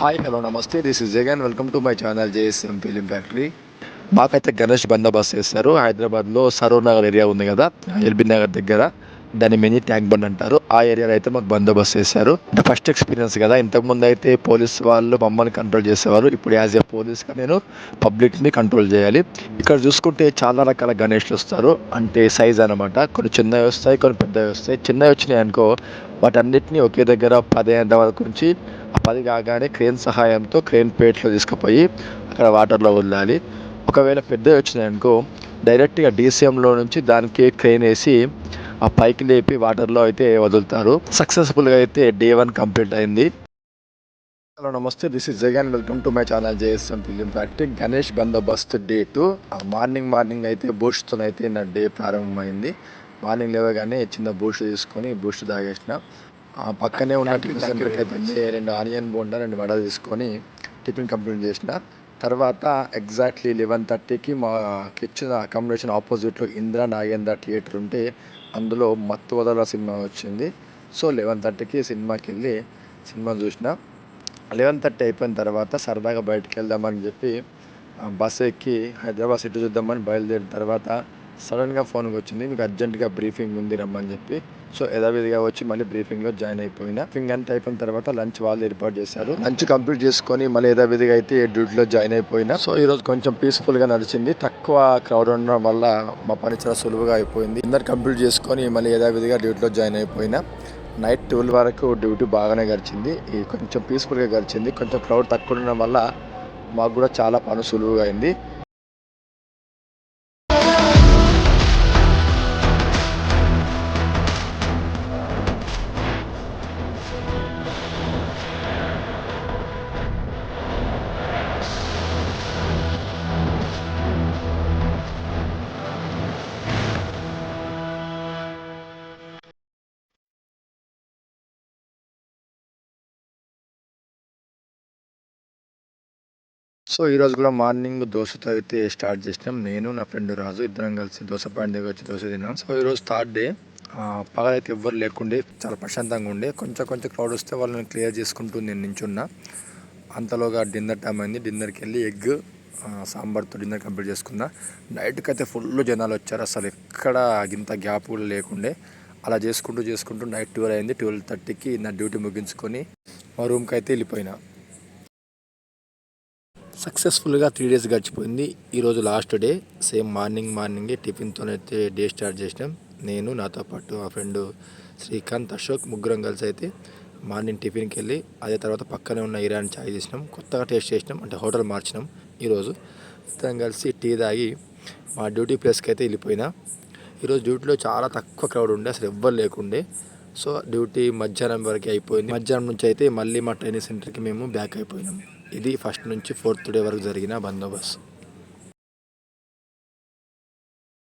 Hi hello నమస్తే this is Jagan welcome to my channel JSM film factory మాకైతే గణేష్ బందోబస్తు చేస్తారు హైదరాబాద్లో సరూర్ నగర్ ఏరియా ఉంది కదా ఎల్బీ నగర్ దగ్గర. దాని మినీ ట్యాంక్ బండ్ అంటారు. ఆ ఏరియాలో అయితే మాకు బందోబస్తు చేశారు. అంటే ఫస్ట్ ఎక్స్పీరియన్స్ కదా. ఇంతకుముందు అయితే పోలీస్ వాళ్ళు మమ్మల్ని కంట్రోల్ చేసేవారు. ఇప్పుడు యాజ్ ఏ పోలీస్గా నేను పబ్లిక్ని కంట్రోల్ చేయాలి. ఇక్కడ చూసుకుంటే చాలా రకాల గణేష్లు వస్తారు. అంటే సైజ్ అనమాట కొన్ని చిన్నవి వస్తాయి కొన్ని పెద్దవి వస్తాయి. చిన్నవి వచ్చినాయి అనుకో వాటన్నిటిని ఒకే దగ్గర పదిహేను వరకు నుంచి పది కాగానే క్రేన్ సహాయంతో క్రేన్ పేట్లో తీసుకుపోయి అక్కడ వాటర్లో వదలాలి. ఒకవేళ పెద్దవి వచ్చినాయనుకో డైరెక్ట్గా డీసీఎంలో నుంచి దానికి క్రేన్ వేసి ఆ పైకి లేపి వాటర్లో అయితే వదులుతారు. సక్సెస్ఫుల్గా అయితే డే వన్ కంప్లీట్ అయింది. హలో నమస్తే. This is Jagan. Welcome to my channel JSM film factory. Ganesh బందోబస్తు డే టూ. మార్నింగ్ మార్నింగ్ అయితే బూస్ట్తో అయితే నా డే ప్రారంభమైంది. మార్నింగ్ లేవగానే చిన్న బూస్ట్ తీసుకొని బూస్ట్ తాగేసిన. ఆ పక్కనే ఉన్న టిఫిన్ సెంటర్కి అయితే రెండు ఆనియన్ బోండా రెండు వడలు తీసుకొని టిఫిన్ కంప్లీట్ చేసిన. తర్వాత ఎగ్జాక్ట్లీ లెవెన్ థర్టీకి మా ఇచ్చిన అకామిడేషన్ ఆపోజిట్లో ఇందిరా నాగేంద్ర థియేటర్ ఉంటే అందులో మత్తు వదల సినిమా వచ్చింది. సో లెవెన్ థర్టీకి సినిమాకి వెళ్ళి సినిమా చూసిన. లెవెన్ థర్టీ అయిపోయిన తర్వాత సరదాగా బయటకు వెళ్దామని చెప్పి బస్ ఎక్కి హైదరాబాద్ సిటీ చూద్దామని బయలుదేరిన తర్వాత సడన్గా ఫోన్కి వచ్చింది మీకు అర్జెంటుగా బ్రీఫింగ్ ఉంది రమ్మని చెప్పి. సో యథావిధిగా వచ్చి మళ్ళీ బ్రీఫింగ్లో జాయిన్ అయిపోయినా. బ్రీఫింగ్ అంతా అయిపోయిన తర్వాత లంచ్ వాళ్ళు ఏర్పాటు చేశారు. లంచ్ కంప్లీట్ చేసుకొని మళ్ళీ యథావిధిగా అయితే డ్యూటీలో జాయిన్ అయిపోయినా. సో ఈరోజు కొంచెం పీస్ఫుల్గా నడిచింది. తక్కువ క్రౌడ్ ఉండడం వల్ల మా పని చాలా సులువుగా అయిపోయింది. అందరు కంప్లీట్ చేసుకొని మళ్ళీ యథావిధిగా డ్యూటీలో జాయిన్ అయిపోయినా. నైట్ ట్వెల్వ్ వరకు డ్యూటీ బాగానే గడిచింది. ఈ కొంచెం పీస్ఫుల్గా గడిచింది. కొంచెం క్రౌడ్ తక్కువ ఉండడం వల్ల మాకు కూడా చాలా పని సులువుగా అయింది. సో ఈరోజు కూడా మార్నింగ్ దోశతో అయితే స్టార్ట్ చేసినాం. నేను నా ఫ్రెండ్ రాజు ఇద్దరం కలిసి దోశ పాయింట్ దగ్గర వచ్చి దోశ తిన్నాం. సో ఈరోజు థర్డ్ డే. పగలైతే ఎవ్వరు లేకుండే చాలా ప్రశాంతంగా ఉండే. కొంచెం కొంచెం క్రౌడ్ వస్తే వాళ్ళని క్లియర్ చేసుకుంటూ నేను నించున్నా. అంతలోగా డిన్నర్ టైం అయింది. డిన్నర్కి వెళ్ళి ఎగ్ సాంబార్తో డిన్నర్ కంప్లీట్ చేసుకున్నా. నైట్కి అయితే ఫుల్ జనాలు వచ్చారు. అసలు ఎక్కడ ఇంత గ్యాప్ కూడా లేకుండే. అలా చేసుకుంటూ చేసుకుంటూ నైట్ ట్వెల్వ్ అయింది. ట్వెల్వ్ థర్టీకి నా డ్యూటీ ముగించుకొని మా రూమ్కి అయితే వెళ్ళిపోయినా. సక్సెస్ఫుల్గా త్రీ డేస్ గడిచిపోయింది. ఈరోజు లాస్ట్ డే సేమ్ మార్నింగ్ మార్నింగే టిఫిన్తోనైతే డే స్టార్ట్ చేసినాం. నేను నాతో పాటు మా ఫ్రెండ్ శ్రీకాంత్ అశోక్ ముగ్గురం కలిసి అయితే మార్నింగ్ టిఫిన్కి వెళ్ళి అదే తర్వాత పక్కనే ఉన్న ఇరాన్ చాయ్ చేసినాం. కొత్తగా టేస్ట్ చేసినాం. అంటే హోటల్ మార్చినాం ఈరోజు ఇద్దరం కలిసి టీ తాగి మా డ్యూటీ ప్లేస్కి అయితే వెళ్ళిపోయినా. ఈరోజు డ్యూటీలో చాలా తక్కువ క్రౌడ్ ఉండే. అసలు ఎవ్వరు లేకుండే. సో డ్యూటీ మధ్యాహ్నం వరకు అయిపోయింది. మధ్యాహ్నం నుంచి అయితే మళ్ళీ మా ట్రైనింగ్ సెంటర్కి మేము బ్యాక్ అయిపోయినాం. ఇది ఫస్ట్ నుంచి ఫోర్త్ డే వరకు జరిగిన బందోబస్తు.